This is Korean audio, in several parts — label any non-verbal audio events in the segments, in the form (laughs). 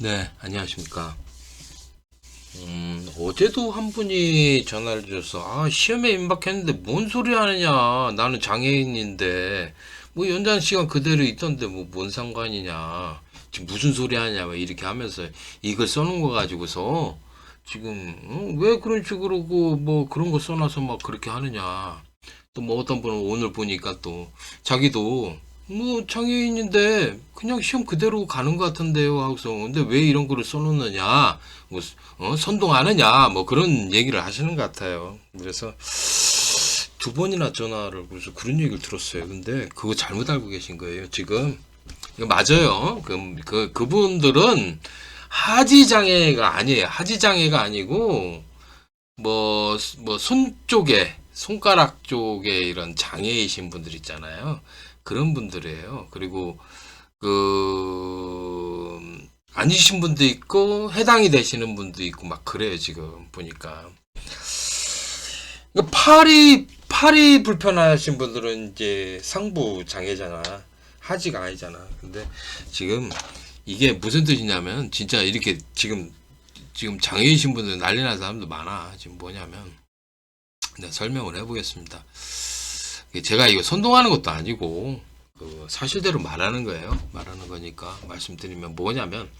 네, 안녕하십니까. 음, 어제도 한 분이 전화를 주셔서, 아, 시험에 임박했는데 뭔 소리 하느냐. 나는 장애인인데, 뭐 연장 시간 그대로 있던데 뭐 뭔 상관이냐. 지금 무슨 소리 하냐. 막 이렇게 하면서 이걸 써놓은 거 가지고서 지금, 어, 왜 그런 식으로 그, 뭐 그런 거 써놔서 막 그렇게 하느냐. 또 뭐 어떤 분은 오늘 보니까 또 자기도 뭐 장애인인데 그냥 시험 그대로 가는 것 같은데요 하고서 근데 왜 이런 거를 써놓느냐 뭐 어, 선동하느냐 뭐 그런 얘기를 하시는 것 같아요. 그래서 두 번이나 전화를 그래서 그런 얘기를 들었어요. 근데 그거 잘못 알고 계신 거예요 지금? 이거 맞아요. 그, 그 그분들은 하지 장애가 아니에요. 하지 장애가 아니고 뭐 뭐 손 쪽에 손가락 쪽에 이런 장애이신 분들 있잖아요. 그런 분들이에요. 그리고 그 아니신 분도 있고 해당이 되시는 분도 있고 막 그래요 지금 보니까. 그러니까 팔이 팔이 불편하신 분들은 이제 상부 장애잖아. 하지가 아니잖아. 근데 지금 이게 무슨 뜻이냐면 진짜 이렇게 지금 지금 장애이신 분들 난리 난 사람도 많아. 지금 뭐냐면 내가 설명을 해보겠습니다. 제가 이거 선동하는 것도 아니고 그 사실대로 말하는 거예요. 말하는 거니까 말씀드리면 뭐냐면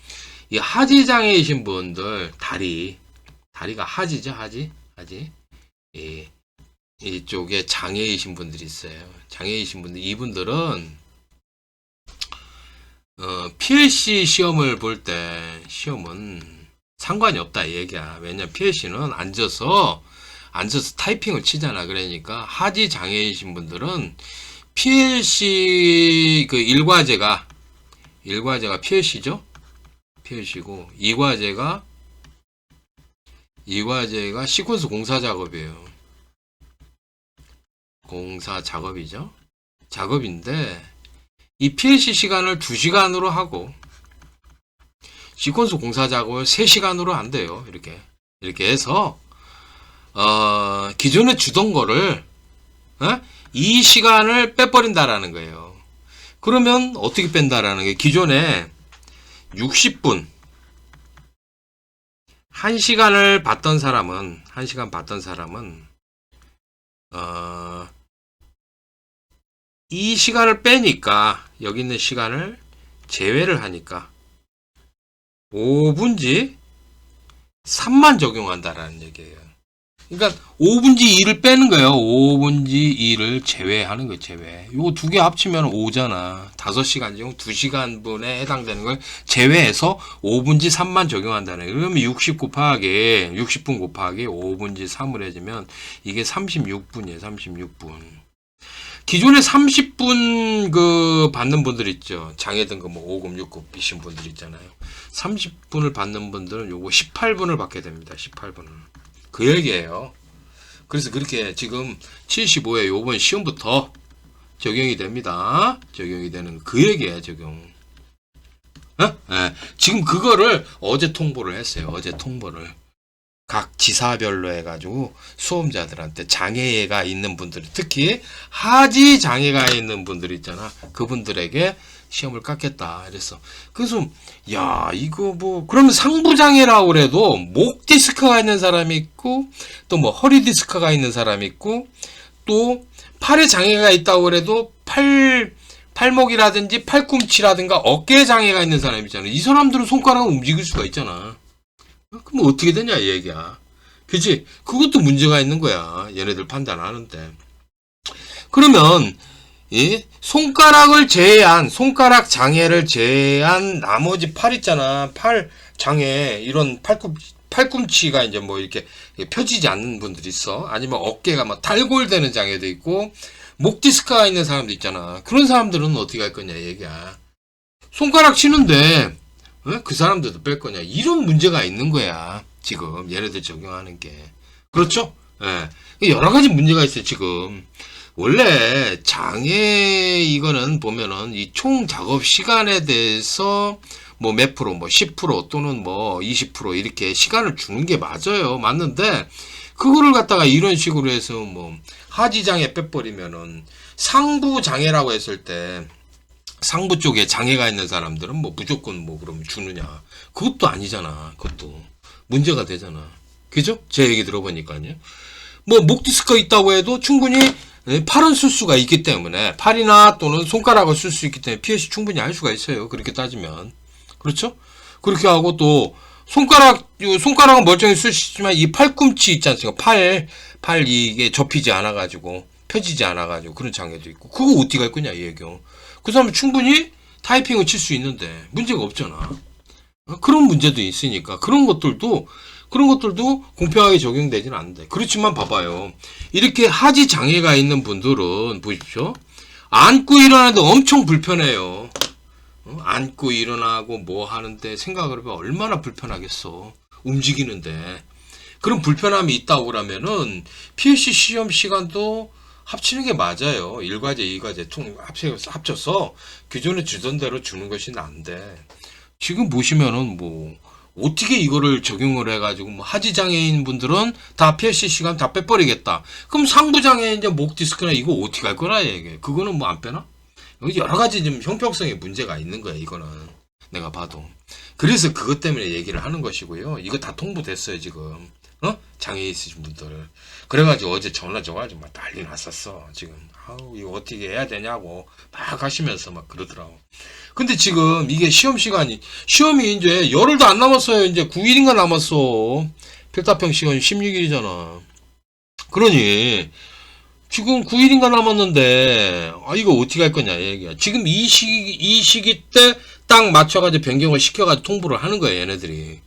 이 하지 장애이신 분들 다리 다리가 하지죠 하지 하지 이 이쪽에 장애이신 분들이 있어요. 장애이신 분들 이분들은 어, PLC 시험을 볼 때 시험은 상관이 없다 이 얘기야. 왜냐 PLC는 앉아서 앉아서 타이핑을 치잖아. 그러니까 하지 장애이신 분들은 PLC 그 일과제가 일과제가 PLC죠. PLC고 이과제가 이과제가 시퀀스 공사 작업이에요. 공사 작업이죠. 작업인데 이 PLC 시간을 2시간으로 하고 시퀀스 공사 작업을 3시간으로 안 돼요. 이렇게 이렇게 해서 어, 기존에 주던 거를 어? 이 시간을 빼버린다라는 거예요. 그러면 어떻게 뺀다라는 게 기존에 60분 1시간을 받던 사람은 1시간 받던 사람은 어, 이 시간을 빼니까 여기 있는 시간을 제외를 하니까 5분지 3만 적용한다라는 얘기예요. 그러니까 5분지 2를 빼는 거예요. 5분지 2를 제외하는 거예요. 제외. 요거 두 개 합치면 5잖아. 5시간 중 2시간 분에 해당되는 걸 제외해서 5분지 3만 적용한다는 거예요. 그러면 60 곱하기 60분 곱하기 5분지 3을 해주면 이게 36분이에요. 36분. 기존에 30분 그 받는 분들 있죠. 장애 등급 뭐 5급, 6급 비신 분들 있잖아요. 30분을 받는 분들은 요거 18분을 받게 됩니다. 18분을. 그 얘기예요. 그래서 그렇게 지금 75회 요번 시험부터 적용이 됩니다. 적용이 되는 그 얘기예요, 적용. 어? 예. 지금 그거를 어제 통보를 했어요. 어제 통보를. 각 지사별로 해가지고 수험자들한테 장애가 있는 분들, 특히 하지 장애가 있는 분들 있잖아. 그분들에게 시험을 깎겠다. 이랬어. 그래서, 야, 이거 뭐, 그러면 상부장애라고 그래도 목 디스크가 있는 사람이 있고, 또 뭐 허리 디스크가 있는 사람이 있고, 또 팔에 장애가 있다고 그래도 팔, 팔목이라든지 팔꿈치라든가 어깨에 장애가 있는 사람이 있잖아. 이 사람들은 손가락을 움직일 수가 있잖아. 그럼 어떻게 되냐, 이 얘기야. 그치? 그것도 문제가 있는 거야. 얘네들 판단하는데. 그러면, 이 손가락을 제외한 손가락 장애를 제외한 나머지 팔 있잖아. 팔 장애 이런 팔꿈 팔꿈치가 이제 뭐 이렇게 펴지지 않는 분들이 있어. 아니면 어깨가 막 탈골되는 장애도 있고 목 디스크가 있는 사람도 있잖아. 그런 사람들은 어떻게 할 거냐 얘기야. 손가락 치는데 어? 그 사람들도 뺄 거냐. 이런 문제가 있는 거야 지금. 얘네들 적용하는 게. 그렇죠? 예. 여러 가지 문제가 있어요 지금 원래 장애 이거는 보면은 이 총 작업 시간에 대해서 뭐 몇 프로 뭐 10% 또는 뭐 20% 이렇게 시간을 주는 게 맞아요. 맞는데 그거를 갖다가 이런 식으로 해서 뭐 하지 장애 빼버리면은 상부 장애라고 했을 때 상부 쪽에 장애가 있는 사람들은 뭐 무조건 뭐 그럼 주느냐. 그것도 아니잖아. 그것도. 문제가 되잖아. 그죠? 제 얘기 들어보니까요. 뭐 목 디스크가 있다고 해도 충분히 예, 팔은 쓸 수가 있기 때문에 팔이나 또는 손가락을 쓸 수 있기 때문에 피해시 충분히 할 수가 있어요. 그렇게 따지면. 그렇죠? 그렇게 하고 또 손가락 요 손가락은 멀쩡히 쓰시지만 이 팔꿈치 있지 않습니까? 팔, 팔 이게 접히지 않아 가지고 펴지지 않아 가지고 그런 장애도 있고 그거 어떻게 할 거냐 이 얘기요. 그 사람은 충분히 타이핑을 칠 수 있는데 문제가 없잖아. 어, 그런 문제도 있으니까 그런 것들도 그런 것들도 공평하게 적용되지는 않는데. 그렇지만 봐봐요. 이렇게 하지 장애가 있는 분들은 보십시오. 앉고 일어나도 엄청 불편해요. 어? 앉고 일어나고 뭐 하는데 생각을 해봐. 얼마나 불편하겠어. 움직이는데. 그런 불편함이 있다고 그러면은 PLC 시험 시간도 합치는 게 맞아요. 1과제 2과제 통 합쳐서, 합쳐서 기존에 주던 대로 주는 것이 난데. 지금 보시면은 뭐 어떻게 이거를 적용을 해가지고 뭐 하지 장애인 분들은 다 PLC 시간 다 빼버리겠다. 그럼 상부 장애인 이제 목 디스크나 이거 어떻게 할 거라 이게 그거는 뭐 안 빼나? 여러 가지 좀 형평성에 문제가 있는 거야 이거는 내가 봐도. 그래서 그것 때문에 얘기를 하는 것이고요. 이거 다 통보됐어요 지금. 어? 장애 있으신 분들. 그래가지고 어제 전화 줘가지고 막 난리 났었어 지금. 아우 이거 어떻게 해야 되냐고 막 하시면서 막 그러더라고. 근데 지금 이게 시험 시간이 시험이 이제 열흘도 안 남았어요. 이제 9일인가 남았어. 필답형 시간이 16일이잖아. 그러니 지금 9일인가 남았는데 아 이거 어떻게 할 거냐 얘기야. 지금 이 시기 이 시기 때 딱 맞춰가지고 변경을 시켜가지고 통보를 하는 거야 얘네들이.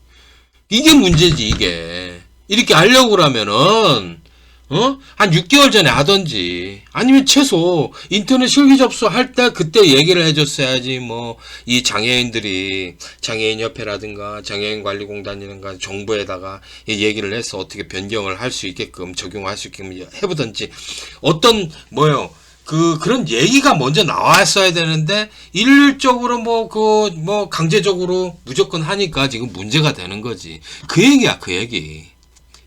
이게 문제지 이게. 이렇게 하려고 그러면은 어? 한 6개월 전에 하던지 아니면 최소 인터넷 실기 접수할 때 그때 얘기를 해줬어야지 뭐 이 장애인들이 장애인 협회라든가 장애인 관리공단이라든가 정부에다가 이 얘기를 해서 어떻게 변경을 할 수 있게끔 적용할 수 있게끔 해보든지 어떤 뭐요? 그 그런 얘기가 먼저 나왔어야 되는데 일률적으로 뭐그 뭐 강제적으로 무조건 하니까 지금 문제가 되는 거지. 그 얘기야 그 얘기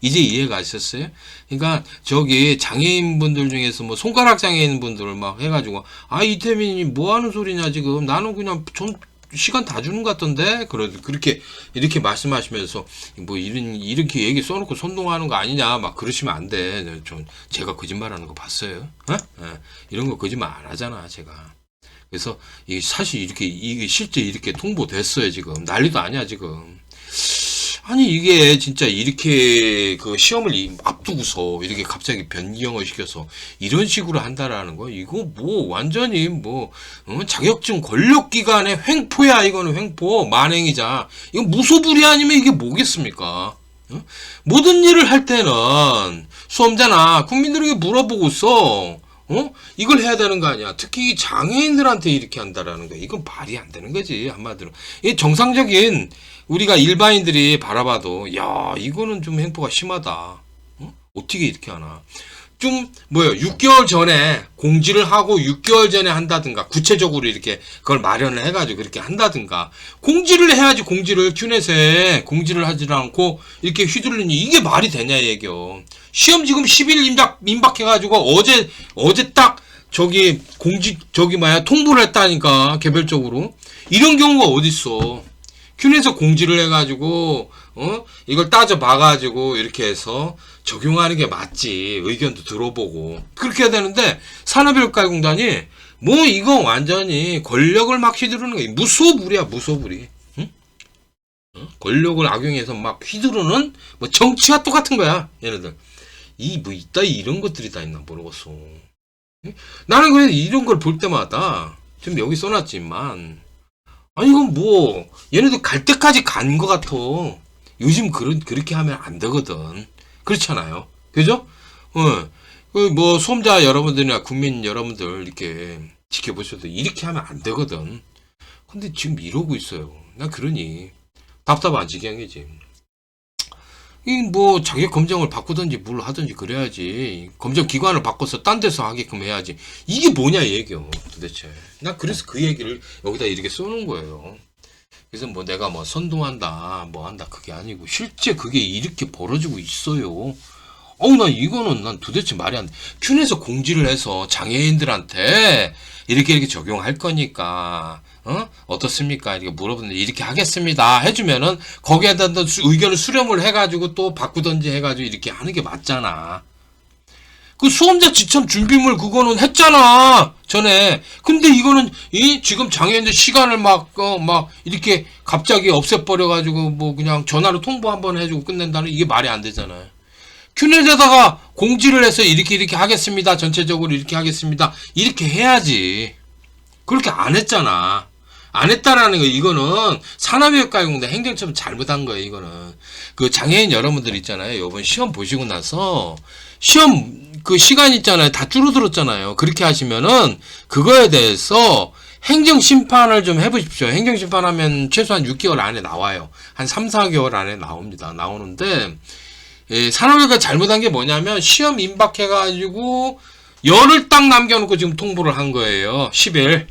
이제 이해가 가셨어요? 그러니까 저기 장애인분들 중에서 뭐 손가락 장애인분들을 막 해가지고 아 이태민이 뭐 하는 소리냐 지금 나는 그냥 좀 시간 다 주는 것 같던데 그러 그렇게 이렇게 말씀하시면서 뭐 이런 이렇게 얘기 써놓고 선동하는 거 아니냐 막 그러시면 안 돼. 좀 제가 거짓말하는 거 봤어요? 어? 예. 이런 거 거짓말 안 하잖아 제가. 그래서 이게 사실 이렇게 이게 실제 이렇게 통보됐어요 지금 난리도 아니야 지금. 아니 이게 진짜 이렇게 그 시험을 이- 앞두고서 이렇게 갑자기 변경을 시켜서 이런 식으로 한다라는 거 이거 뭐 완전히 뭐 어? 자격증 권력 기관의 횡포야 이거는 횡포 만행이자 이거 무소불위 아니면 이게 뭐겠습니까? 어? 모든 일을 할 때는 수험자나 국민들에게 물어보고서 어? 이걸 해야 되는 거 아니야. 특히 장애인들한테 이렇게 한다라는 거. 이건 말이 안 되는 거지, 한마디로. 이 정상적인 우리가 일반인들이 바라봐도, 야, 이거는 좀 행포가 심하다. 어? 어떻게 이렇게 하나. 좀, 뭐예요, 6개월 전에 공지를 하고 6개월 전에 한다든가, 구체적으로 이렇게 그걸 마련을 해가지고 그렇게 한다든가, 공지를 해야지, 공지를, 큐넷에 공지를 하지 않고 이렇게 휘둘르니 이게 말이 되냐, 얘기요. 시험 지금 10일 임박, 임박해가지고 어제, 어제 딱 저기 공지, 저기 뭐야, 통보를 했다니까, 개별적으로. 이런 경우가 어딨어. 큐넷에서 공지를 해가지고, 어? 이걸 따져 봐가지고, 이렇게 해서 적용하는 게 맞지. 의견도 들어보고. 그렇게 해야 되는데, 산업인력가공단이, 뭐, 이거 완전히 권력을 막 휘두르는 거야. 무소불이야, 무소불이. 응? 어? 권력을 악용해서 막 휘두르는, 뭐, 정치와 똑같은 거야, 얘네들. 이, 뭐, 이따 이런 것들이 다 있나 모르겠어. 응? 나는 그래서 이런 걸 볼 때마다, 지금 여기 써놨지만, 아니, 이건 뭐, 얘네들 갈 때까지 간 것 같아. 요즘 그런, 그렇게 하면 안 되거든. 그렇잖아요. 그죠? 어, 그 뭐, 수험자 여러분들이나 국민 여러분들 이렇게 지켜보셔도 이렇게 하면 안 되거든. 근데 지금 이러고 있어요. 나 그러니, 답답한 지경이지. 이 뭐 자격 검정을 바꾸든지 뭘 하든지 그래야지. 검정 기관을 바꿔서 딴 데서 하게끔 해야지. 이게 뭐냐 얘기요 도대체. 나 그래서 그 얘기를 여기다 이렇게 써놓은 거예요. 그래서 뭐 내가 뭐 선동한다 뭐 한다 그게 아니고 실제 그게 이렇게 벌어지고 있어요. 어우, 나 이거는 난 도대체 말이 안 돼. 큐에서 공지를 해서 장애인들한테 이렇게 이렇게 적용할 거니까, 어? 어떻습니까? 이렇게 물어보는데 이렇게 하겠습니다. 해주면은 거기에다 또 수- 의견을 수렴을 해가지고 또 바꾸던지 해가지고 이렇게 하는 게 맞잖아. 그 수험자 지참 준비물 그거는 했잖아 전에 근데 이거는 이 지금 장애인들 시간을 막어막 이렇게 갑자기 없애버려 가지고 뭐 그냥 전화로 통보 한번 해주고 끝낸다는 이게 말이 안 되잖아요 큐넷에다가 공지를 해서 이렇게 이렇게 하겠습니다 전체적으로 이렇게 하겠습니다 이렇게 해야지 그렇게 안 했잖아 안 했다라는 거 이거는 산업외과공단 행정처럼 잘못한 거예요 이거는. 그 장애인 여러분들 있잖아요. 이번 시험 보시고 나서 시험 그 시간 있잖아요. 다 줄어들었잖아요. 그렇게 하시면은 그거에 대해서 행정 심판을 좀 해보십시오. 행정 심판하면 최소한 6개월 안에 나와요. 한 3, 4개월 안에 나옵니다. 나오는데 예, 산업외과 잘못한 게 뭐냐면 시험 임박해가지고 열을 딱 남겨놓고 지금 통보를 한 거예요. 10일.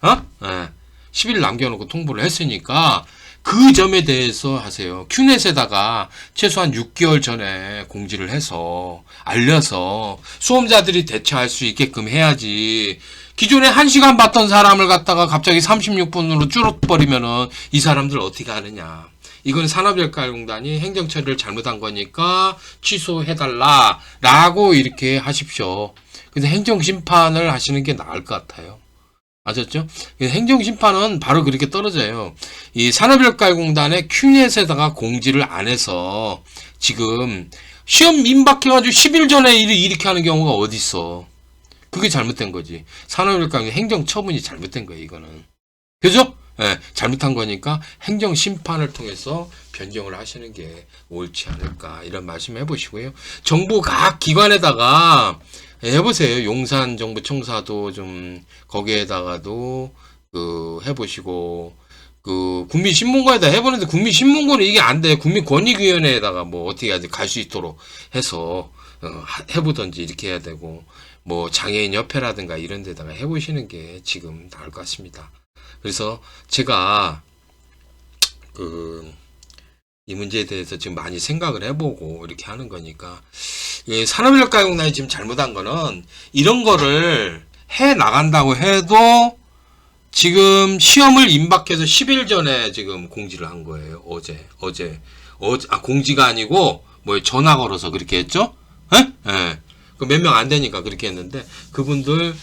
어? 예. 10일 남겨놓고 통보를 했으니까 그 점에 대해서 하세요. 큐넷에다가 최소한 6개월 전에 공지를 해서 알려서 수험자들이 대처할 수 있게끔 해야지. 기존에 1시간 받던 사람을 갖다가 갑자기 36분으로 줄어버리면은 이 사람들 어떻게 하느냐. 이건 산업일가공단이 행정처리를 잘못한 거니까 취소해달라. 라고 이렇게 하십시오. 근데 행정심판을 하시는 게 나을 것 같아요. 아셨죠? 행정심판은 바로 그렇게 떨어져요. 이 산업일가공단의 큐넷에다가 공지를 안 해서 지금 시험 임박해가지고 10일 전에 일을 이렇게 하는 경우가 어디 있어? 그게 잘못된 거지. 산업일가공단 행정 처분이 잘못된 거예요, 이거는. 그죠? 예, 잘못한 거니까 행정 심판을 통해서 변경을 하시는 게 옳지 않을까 이런 말씀 해보시고요. 정부 각 기관에다가 예, 해보세요. 용산 정부 청사도 좀 거기에다가도 그 해보시고 그 국민신문고에다 해보는데 국민신문고는 이게 안 돼. 국민권익위원회에다가 뭐 어떻게 해야 지 갈 수 있도록 해서 어, 하- 해보던지 이렇게 해야 되고 뭐 장애인 협회라든가 이런 데다가 해보시는 게 지금 나을 것 같습니다. 그래서 제가 그 이 문제에 대해서 지금 많이 생각을 해보고 이렇게 하는 거니까 예, 산업인력가용단이 지금 잘못한 거는 이런 거를 해 나간다고 해도 지금 시험을 임박해서 10일 전에 지금 공지를 한 거예요. 어제 어제 어제 아 공지가 아니고 뭐 전화 걸어서 그렇게 했죠? 예? 예. 몇명 안 되니까 그렇게 했는데 그분들은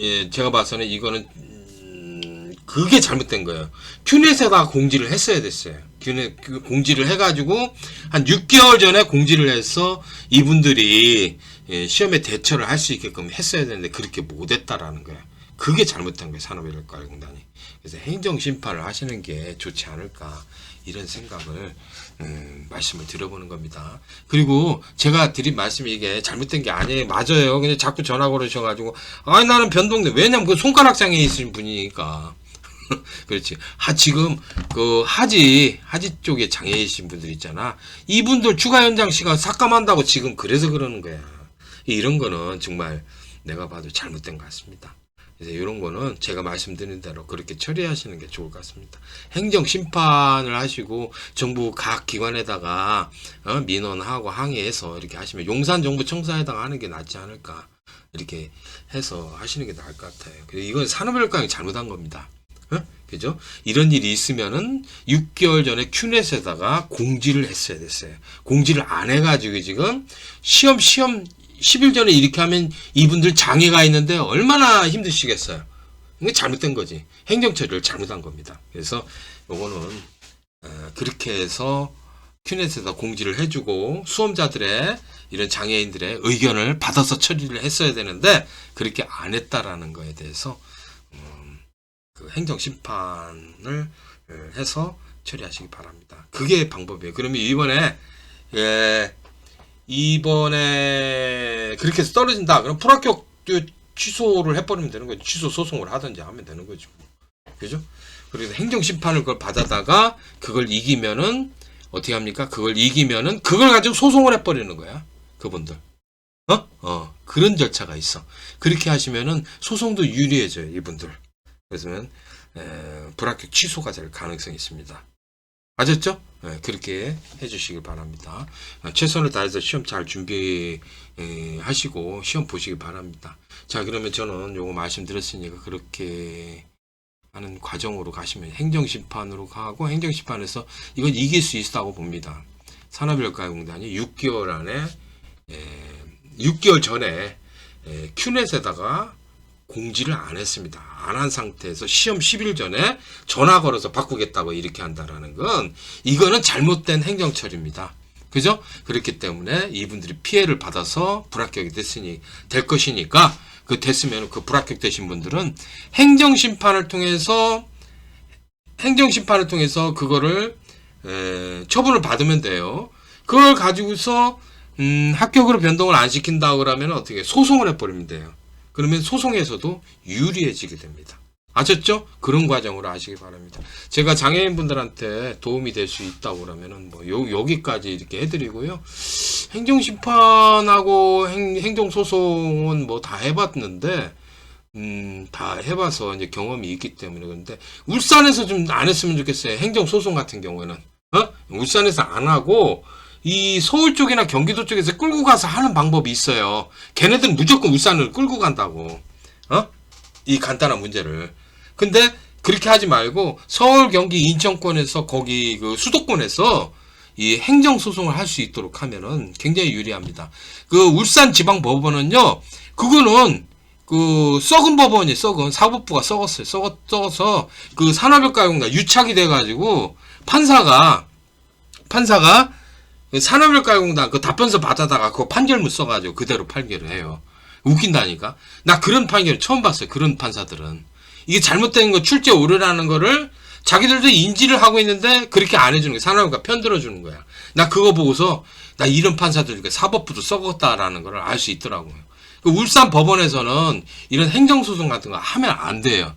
예, 제가 봐서는 이거는 음, 그게 잘못된 거예요. 큐넷에다 공지를 했어야 됐어요. 그 공지를 해가지고 한 6개월 전에 공지를 해서 이분들이 예, 시험에 대처를 할 수 있게끔 했어야 되는데 그렇게 못했다라는 거예요. 그게 잘못한 거예요. 산업인력가공단이. 그래서 행정 심판을 하시는 게 좋지 않을까 이런 생각을 음, 말씀을 드려보는 겁니다. 그리고 제가 드린 말씀이 이게 잘못된 게 아니에요. 맞아요. 근데 자꾸 전화 걸으셔가지고 아니 나는 변동돼. 왜냐면 그 손가락 장애 있으신 분이니까. (laughs) 그렇지. 하 지금 그 하지 하지 쪽에 장애이신 분들 있잖아. 이분들 추가 연장 시간 삭감한다고 지금 그래서 그러는 거야. 이런 거는 정말 내가 봐도 잘못된 것 같습니다. 그래서 이런 거는 제가 말씀드린 대로 그렇게 처리하시는 게 좋을 것 같습니다. 행정 심판을 하시고 정부 각 기관에다가 어, 민원하고 항의해서 이렇게 하시면 용산 정부 청사에다가 하는 게 낫지 않을까 이렇게 해서 하시는 게 나을 것 같아요. 이건 산업인력강이 잘못한 겁니다. 어? 그죠? 이런 일이 있으면은 6개월 전에 큐넷에다가 공지를 했어야 됐어요. 공지를 안 해가지고 지금 시험 시험 10일 전에 이렇게 하면 이분들 장애가 있는데 얼마나 힘드시겠어요. 이게 잘못된 거지. 행정처리를 잘못한 겁니다. 그래서 요거는 어, 그렇게 해서 큐넷에다 공지를 해주고 수험자들의 이런 장애인들의 의견을 받아서 처리를 했어야 되는데 그렇게 안 했다라는 거에 대해서 음, 그 행정 심판을 어, 해서 처리하시기 바랍니다. 그게 방법이에요. 그러면 이번에 예, 이번에 그렇게 해서 떨어진다. 그럼 불합격 취소를 해버리면 되는 거죠. 취소 소송을 하든지 하면 되는 거죠. 그죠? 그래서 행정 심판을 그걸 받아다가 그걸 이기면은 어떻게 합니까? 그걸 이기면은 그걸 가지고 소송을 해버리는 거야. 그분들. 어? 어. 그런 절차가 있어. 그렇게 하시면은 소송도 유리해져요. 이분들. 그래서 에, 불합격 취소가 될 가능성이 있습니다. 아셨죠? 네, 그렇게 해주시길 바랍니다. 어, 최선을 다해서 시험 잘 준비 에, 하시고 시험 보시길 바랍니다. 자 그러면 저는 요거 말씀드렸으니까 그렇게 하는 과정으로 가시면 행정심판으로 가고 행정심판에서 이건 이길 수 있다고 봅니다. 산업일가공단이 6개월 안에 에, 6개월 전에 에, 큐넷에다가 공지를 안 했습니다. 안 한 상태에서 시험 10일 전에 전화 걸어서 바꾸겠다고 이렇게 한다라는 건 이거는 잘못된 행정 처리입니다. 그죠? 그렇기 때문에 이분들이 피해를 받아서 불합격이 됐으니 될 것이니까 그 됐으면 그 불합격 되신 분들은 행정 심판을 통해서 행정 심판을 통해서 그거를 에, 처분을 받으면 돼요. 그걸 가지고서 음, 합격으로 변동을 안 시킨다 그러면 어떻게 소송을 해버리면 돼요. 그러면 소송에서도 유리해지게 됩니다. 아셨죠? 그런 과정으로 아시기 바랍니다. 제가 장애인분들한테 도움이 될 수 있다고 그러면은 뭐 요, 여기까지 이렇게 해드리고요. 행정심판하고 행, 행정소송은 뭐 다 해봤는데, 음, 다 해봐서 이제 경험이 있기 때문에 그런데 울산에서 좀 안 했으면 좋겠어요. 행정소송 같은 경우에는. 어? 울산에서 안 하고, 이 서울 쪽이나 경기도 쪽에서 끌고 가서 하는 방법이 있어요. 걔네들은 무조건 울산을 끌고 간다고. 어? 이 간단한 문제를. 근데 그렇게 하지 말고 서울, 경기, 인천권에서 거기 그 수도권에서 이 행정 소송을 할 수 있도록 하면은 굉장히 유리합니다. 그 울산 지방 법원은요. 그거는 그 썩은 법원이 썩은 사법부가 썩었어요. 썩어 썩어서 그 산업일가용단 유착이 돼 가지고 판사가 판사가 그 산업일가공단 그 답변서 받아다가 그거 판결문 써가지고 그대로 판결을 해요. 웃긴다니까. 나 그런 판결 처음 봤어요. 그런 판사들은. 이게 잘못된 거 출제 오류라는 거를 자기들도 인지를 하고 있는데 그렇게 안 해주는 거야. 산업일가 편들어 주는 거야. 나 그거 보고서 나 이런 판사들 그 사법부도 썩었다라는 걸 알 수 있더라고요. 그 울산 법원에서는 이런 행정소송 같은 거 하면 안 돼요.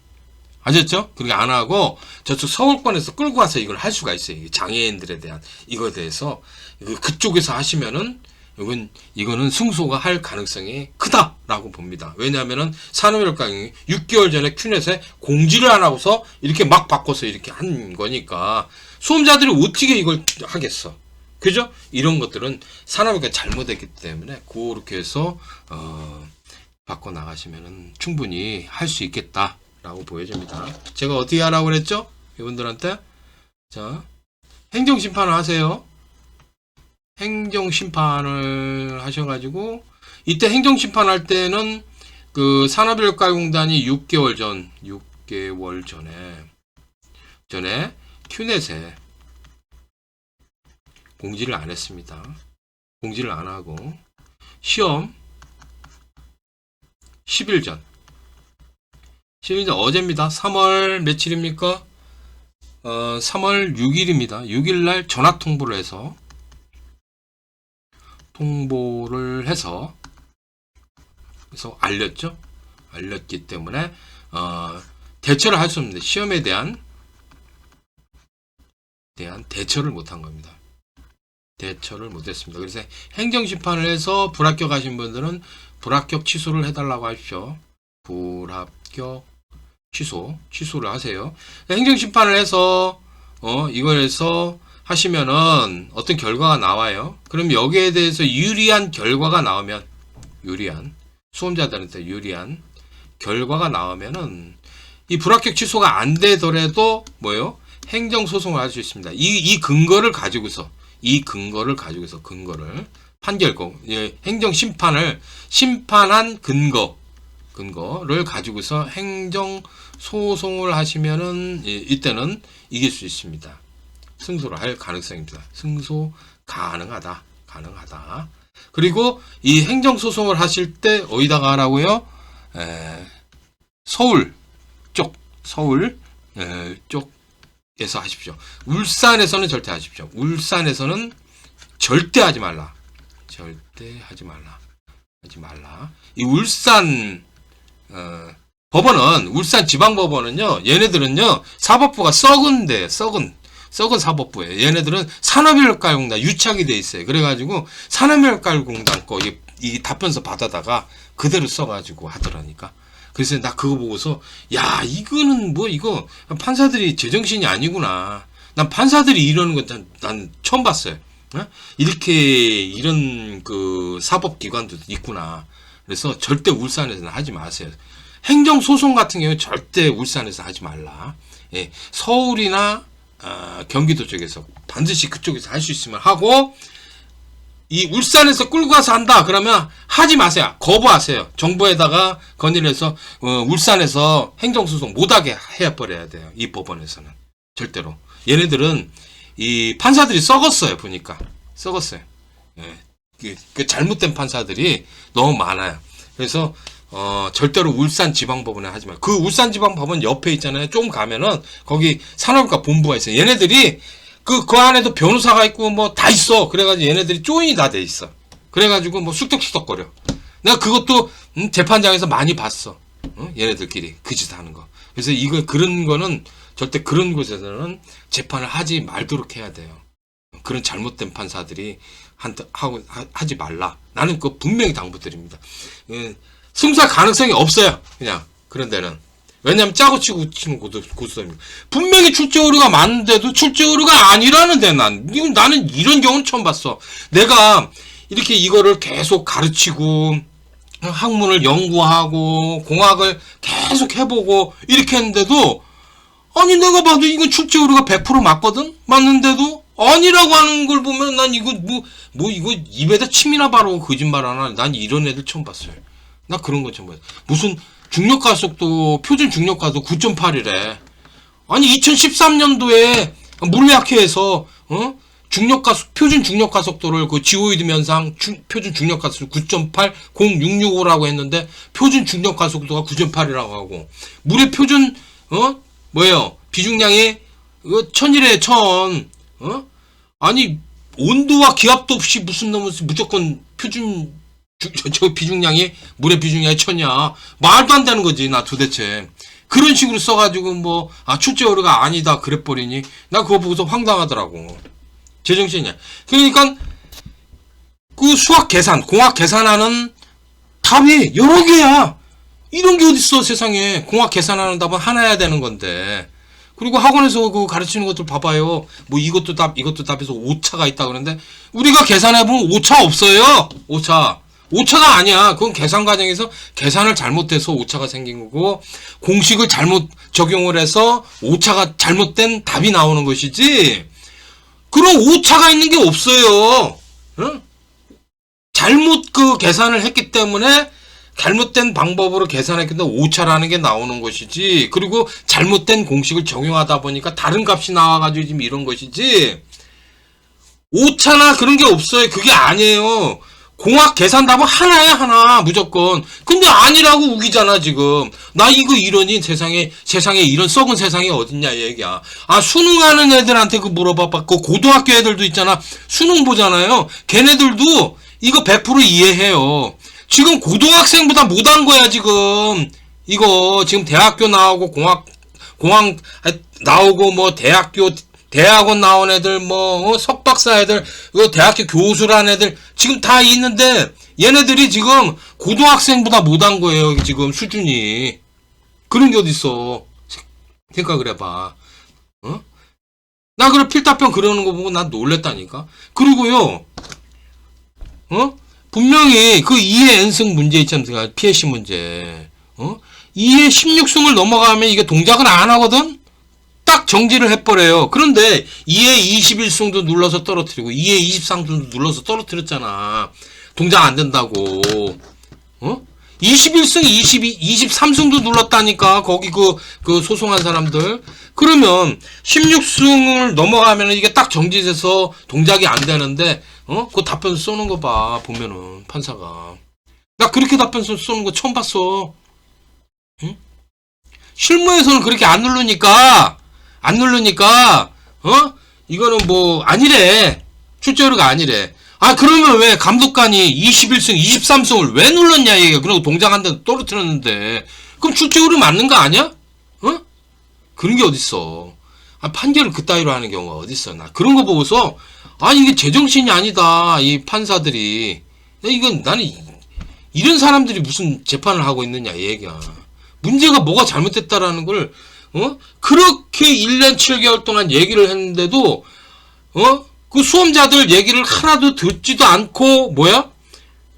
아셨죠? 그렇게 안 하고 저쪽 서울권에서 끌고 와서 이걸 할 수가 있어요. 이 장애인들에 대한 이거에 대해서 그- 그쪽에서 하시면은 이건 이거는 승소가 할 가능성이 크다라고 봅니다. 왜냐하면은 산업일강이 6개월 전에 큐넷에 공지를 안 하고서 이렇게 막 바꿔서 이렇게 한 거니까 수험자들이 어떻게 이걸 하겠어? 그죠? 이런 것들은 산업일가 잘못했기 때문에 그렇게 해서 어, 바꿔 나가시면은 충분히 할 수 있겠다라고 보여집니다. 제가 어떻게 하라고 그랬죠? 이분들한테 자 행정 심판을 하세요. 행정 심판을 하셔가지고 이때 행정 심판할 때는 그 산업일가공단이 6개월 전, 6개월 전에 전에 큐넷에 공지를 안 했습니다. 공지를 안 하고 시험 10일 전 10일 전 어제입니다. 3월 며칠입니까? 어, 3월 6일입니다. 6일 날 전화 통보를 해서 통보를 해서 그래서 알렸죠. 알렸기 때문에 어, 대처를 할 수 없는데 시험에 대한 대한 대처를 못한 겁니다. 대처를 못했습니다. 그래서 행정심판을 해서 불합격하신 분들은 불합격 취소를 해달라고 하십시오. 불합격 취소 취소를 하세요. 행정심판을 해서 어 이걸 해서 하시면은 어떤 결과가 나와요. 그럼 여기에 대해서 유리한 결과가 나오면 유리한 수험자들한테 유리한 결과가 나오면은 이 불합격 취소가 안 되더라도 뭐요? 행정 소송을 할 수 있습니다. 이, 이 근거를 가지고서 이 근거를 가지고서 근거를 판결권 예, 행정 심판을 심판한 근거 근거를 가지고서 행정 소송을 하시면은 이- 이때는 이길 수 있습니다. 승소를 할 가능성입니다. 승소 가능하다. 가능하다. 그리고 이 행정소송을 하실 때 어디다가 하라고요? 에, 서울 쪽, 서울 에, 쪽에서 하십시오. 울산에서는 절대 하십시오. 울산에서는 절대 하지 말라. 절대 하지 말라. 하지 말라. 이 울산 어, 법원은 울산 지방법원은요. 얘네들은요. 사법부가 썩은데 썩은 썩은 사법부예요. 얘네들은 산업인력가공단 유착이 돼 있어요. 그래가지고 산업인력가공단 거 이, 이 답변서 받아다가 그대로 써가지고 하더라니까. 그래서 나 그거 보고서 야 이거는 뭐 이거 판사들이 제정신이 아니구나. 난 판사들이 이러는 건 난, 난 처음 봤어요. 어? 이렇게 이런 그 사법기관도 있구나. 그래서 절대 울산에서는 하지 마세요. 행정소송 같은 경우 절대 울산에서 하지 말라. 예, 서울이나 아, 경기도 쪽에서 반드시 그쪽에서 할 수 있으면 하고 이 울산에서 끌고 가서 한다 그러면 하지 마세요. 거부하세요. 정부에다가 건의해서 어, 울산에서 행정소송 못하게 해버려야 돼요. 이 법원에서는. 절대로. 얘네들은 이 판사들이 썩었어요 보니까. 썩었어요. 예, 그, 그 잘못된 판사들이 너무 많아요. 그래서 어, 절대로 울산 지방법원에 하지 말고 그 울산 지방법원 옆에 있잖아요 좀 가면은 거기 산업과 본부가 있어요 얘네들이 그, 그 안에도 변호사가 있고 뭐 다 있어. 그래가지고 얘네들이 조인이 다 돼 있어. 그래가지고 뭐 쑥덕쑥덕거려. 내가 그것도 음, 재판장에서 많이 봤어. 어? 얘네들끼리 그 짓 하는 거. 그래서 이거 그런 거는 절대 그런 곳에서는 재판을 하지 말도록 해야 돼요. 그런 잘못된 판사들이 한테 하고 하, 하지 말라. 나는 그거 분명히 당부드립니다. 예, 승사 가능성이 없어요. 그냥 그런 데는. 왜냐면 짜고 치고 치는 고수입니다. 분명히 출제 오류가 많은데도 출제 오류가 아니라는데 난. 이건 나는 이런 경우는 처음 봤어. 내가 이렇게 이거를 계속 가르치고 학문을 연구하고 공학을 계속 해보고 이렇게 했는데도 아니 내가 봐도 이거 출제 오류가 100% 맞거든? 맞는데도 아니라고 하는 걸 보면 난 이거 뭐, 뭐 이거 입에다 침이나 바르고 거짓말 하나 난 이런 애들 처음 봤어요. 나 그런 거 봤어요. 무슨 중력 가속도 표준 중력 가속 9.8이래. 아니 2013년도에 물리학회에서 어? 중력 가속 표준 중력 가속도를 그 지오이드 면상 주- 표준 중력 가속도 9.8 0665라고 했는데 표준 중력 가속도가 9.8이라고 하고 물의 표준 어 뭐예요 비중량이 그 천이래 천 어? 아니 온도와 기압도 없이 무슨 놈은 무조건 표준 주- 저, 저 비중량이 물의 비중량이 천이야. 말도 안 되는 거지 나 도대체. 그런 식으로 써가지고 뭐 아 출제 오류가 아니다 그래버리니. 나 그거 보고서 황당하더라고. 제정신이야. 그러니까 그 수학 계산 공학 계산하는 답이 여러 개야. 이런 게 어딨어 세상에. 공학 계산하는 답은 하나야 되는 건데. 그리고 학원에서 그 가르치는 것들 봐봐요. 뭐 이것도 답 이것도 답해서 오차가 있다 그러는데 우리가 계산해보면 오차 없어요. 오차 오차가 아니야. 그건 계산 과정에서 계산을 잘못해서 오차가 생긴 거고 공식을 잘못 적용을 해서 오차가 잘못된 답이 나오는 것이지. 그런 오차가 있는 게 없어요. 응? 잘못 그 계산을 했기 때문에 잘못된 방법으로 계산했기 때문에 오차라는 게 나오는 것이지. 그리고 잘못된 공식을 적용하다 보니까 다른 값이 나와가지고 지금 이런 것이지. 오차나 그런 게 없어요. 그게 아니에요 공학 계산 답은 하나야 하나 무조건. 근데 아니라고 우기잖아 지금. 나 이거 이러니 세상에 세상에 이런 썩은 세상이 어딨냐 이 얘기야. 아 수능하는 애들한테 그 물어봐봐. 그 고등학교 애들도 있잖아. 수능 보잖아요. 걔네들도 이거 100% 이해해요. 지금 고등학생보다 못한 거야 지금. 이거 지금 대학교 나오고 공학 공학 나오고 뭐 대학교 대학원 나온 애들 뭐 어, 석박사 애들 그 대학교 교수란 애들 지금 다 있는데 얘네들이 지금 고등학생보다 못한 거예요 지금 수준이 그런 게 어딨어 생각을 해봐 어? 나 그래 필답변 그러는 거 보고 난 놀랬다니까 그리고요 어? 분명히 그 2회 N승 문제 있잖아 PSC 문제 어? 2회 16승을 넘어가면 이게 동작을 안 하거든 딱 정지를 해버려요. 그런데 2회 21승도 눌러서 떨어뜨리고 2회 23승도 눌러서 떨어뜨렸잖아. 동작 안 된다고. 어? 21승, 22, 23승도 눌렀다니까. 거기 그, 그 소송한 사람들. 그러면 16승을 넘어가면 이게 딱 정지돼서 동작이 안 되는데, 어? 그 답변 쏘는 거 봐. 보면은, 판사가. 나 그렇게 답변 쏘- 쏘는 거 처음 봤어. 응? 실무에서는 그렇게 안 누르니까, 안 누르니까 어? 이거는 뭐 아니래. 출제료가 아니래. 아 그러면 왜 감독관이 21승 23승을 왜 눌렀냐 이게 그리고 동작 한대 떨어뜨렸는데. 그럼 출제료로 맞는 거 아니야? 어? 그런 게 어딨어. 아 판결을 그따위로 하는 경우가 어딨어. 나 그런 거 보고서 아 이게 제정신이 아니다 이 판사들이. 야, 이건 나는 이- 이런 사람들이 무슨 재판을 하고 있느냐 이 얘기야. 문제가 뭐가 잘못됐다라는 걸 어? 그렇게 1년 7개월 동안 얘기를 했는데도, 어? 그 수험자들 얘기를 하나도 듣지도 않고, 뭐야?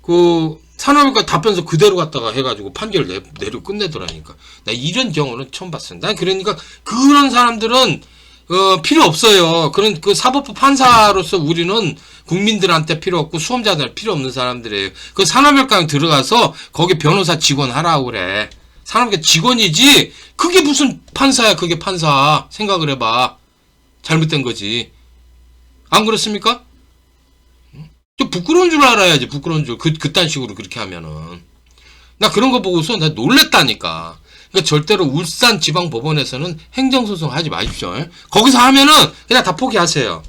그, 산업인과 답변서 그대로 갖다가 해가지고 판결 내, 내려 끝내더라니까. 나 이런 경우는 처음 봤어요. 난 그러니까 그런 사람들은, 어, 필요 없어요. 그런 그 사법부 판사로서 우리는 국민들한테 필요 없고 수험자들 필요 없는 사람들이에요. 그 산업인과에 들어가서 거기 변호사 직원 하라고 그래. 산업인과 직원이지. 그게 무슨 판사야, 그게 판사. 생각을 해봐. 잘못된 거지. 안 그렇습니까? 좀 부끄러운 줄 알아야지, 부끄러운 줄. 그, 그딴 식으로 그렇게 하면은. 나 그런 거 보고서 나 놀랬다니까. 그러니까 절대로 울산 지방법원에서는 행정소송 하지 마십시오. 예? 거기서 하면은 그냥 다 포기하세요.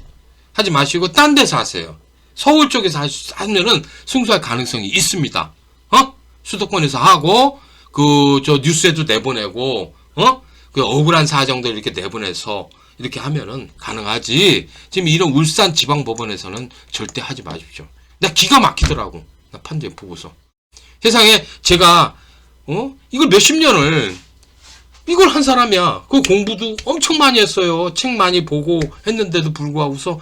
하지 마시고 딴 데서 하세요. 서울 쪽에서 하- 하면은 승소할 가능성이 있습니다. 어? 수도권에서 하고 그 저 뉴스에도 내보내고 어? 그 억울한 사정들 이렇게 내보내서 이렇게 하면은 가능하지. 지금 이런 울산 지방법원에서는 절대 하지 마십시오. 나 기가 막히더라고. 나 판결 보고서. 세상에 제가 어? 이걸 몇십 년을 이걸 한 사람이야. 그 공부도 엄청 많이 했어요. 책 많이 보고 했는데도 불구하고서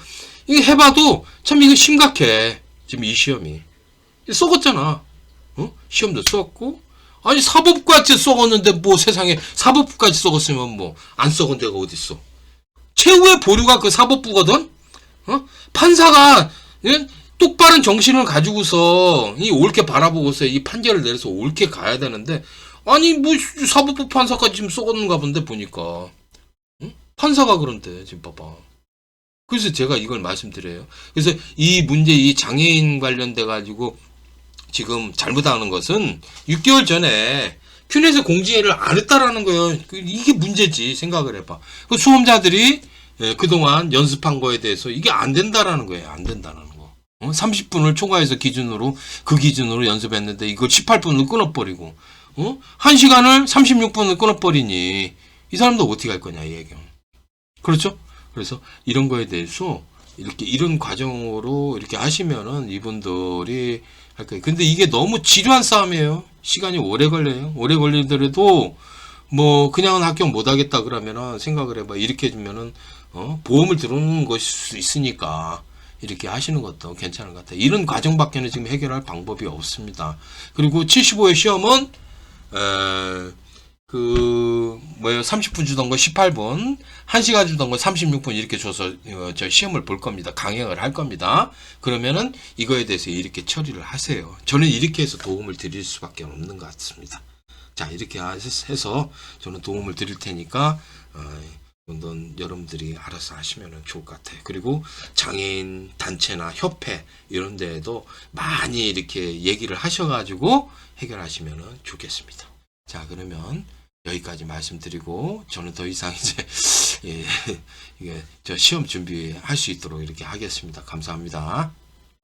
이게 해봐도 참 이거 심각해. 지금 이 시험이 썩었잖아. 어? 시험도 썩고 아니 사법까지 썩었는데 뭐 세상에 사법부까지 썩었으면 뭐 안 썩은 데가 어딨어. 최후의 보류가 그 사법부거든. 어? 판사가 예? 똑바른 정신을 가지고서 이 옳게 바라보고서 이 판결을 내려서 옳게 가야 되는데 아니 뭐 사법부 판사까지 지금 썩었는가 본데 보니까 응? 판사가 그런데 지금 봐봐. 그래서 제가 이걸 말씀드려요. 그래서 이 문제 이 장애인 관련돼 가지고 지금 잘못하는 것은 6개월 전에 큐넷에 공지를 안 했다라는 거예요. 그 이게 문제지 생각을 해봐. 그 수험자들이 예, 그동안 연습한 거에 대해서 이게 안 된다라는 거예요. 안 된다는 거. 어? 30분을 초과해서 기준으로 그 기준으로 연습했는데 이걸 18분을 끊어버리고 어? 1시간을 36분을 끊어버리니 이 사람도 어떻게 할 거냐 이 얘기야. 그렇죠? 그래서 이런 거에 대해서 이렇게 이런 과정으로 이렇게 하시면은 이분들이 할 거예요. 근데 이게 너무 지루한 싸움이에요. 시간이 오래 걸려요. 오래 걸리더라도 뭐 그냥은 합격 못 하겠다 그러면은 생각을 해봐. 이렇게 해주면은 어? 보험을 들어오는 것일 수 있으니까 이렇게 하시는 것도 괜찮은 것 같아요. 이런 과정밖에는 지금 해결할 방법이 없습니다. 그리고 75회 시험은 에, 그 뭐예요? 30분 주던 거 18분, 1시간 주던 거 36분 이렇게 줘서 어, 저 시험을 볼 겁니다. 강행을 할 겁니다. 그러면은 이거에 대해서 이렇게 처리를 하세요. 저는 이렇게 해서 도움을 드릴 수밖에 없는 것 같습니다. 자 이렇게 하- 해서 저는 도움을 드릴 테니까 어, 넌 여러분들이 알아서 하시면 좋을 것 같아요. 그리고 장애인 단체나 협회 이런 데에도 많이 이렇게 얘기를 하셔가지고 해결하시면 좋겠습니다. 자 그러면 여기까지 말씀드리고 저는 더 이상 이제 (laughs) 예, 이게 저 시험 준비할 수 있도록 이렇게 하겠습니다. 감사합니다.